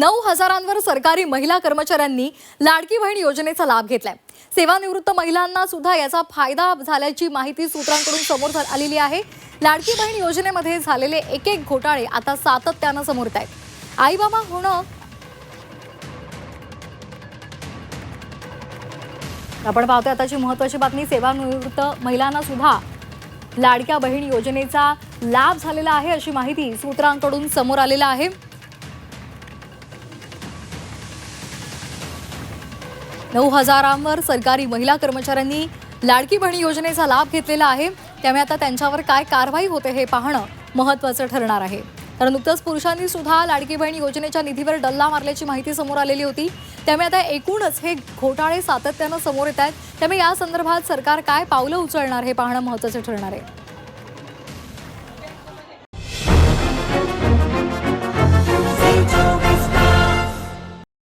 नऊ हजारांवर सरकारी महिला कर्मचाऱ्यांनी लाडकी बहीण योजनेचा लाभ घेतलाय. सेवानिवृत्त महिलांना सुद्धा याचा फायदा झाल्याची माहिती सूत्रांकडून समोर झा- आलेली आहे. लाडकी बहीण योजनेमध्ये झालेले एक एक घोटाळे आता सातत्यानं समोर येत आहेत. आई बाबा होणं आपण पाहतोय आताची महत्वाची बातमी. सेवानिवृत्त महिलांना सुद्धा लाडक्या बहीण योजनेचा लाभ झालेला आहे अशी माहिती सूत्रांकडून समोर आलेला आहे. नऊ हजारांवर सरकारी महिला कर्मचाऱ्यांनी लाडकी बहिणी योजनेचा लाभ घेतलेला आहे. त्यामुळे आता त्यांच्यावर काय कारवाई होते हे पाहणं महत्त्वाचं ठरणार आहे. तर नुकतंच पुरुषांनी सुद्धा लाडकी बहीण योजनेच्या निधीवर डल्ला मारल्याची माहिती समोर आलेली होती. त्यामुळे आता एकूणच हे घोटाळे सातत्यानं समोर येत आहेत. त्यामुळे या संदर्भात सरकार काय पावलं उचलणार हे पाहणं महत्त्वाचं ठरणार आहे.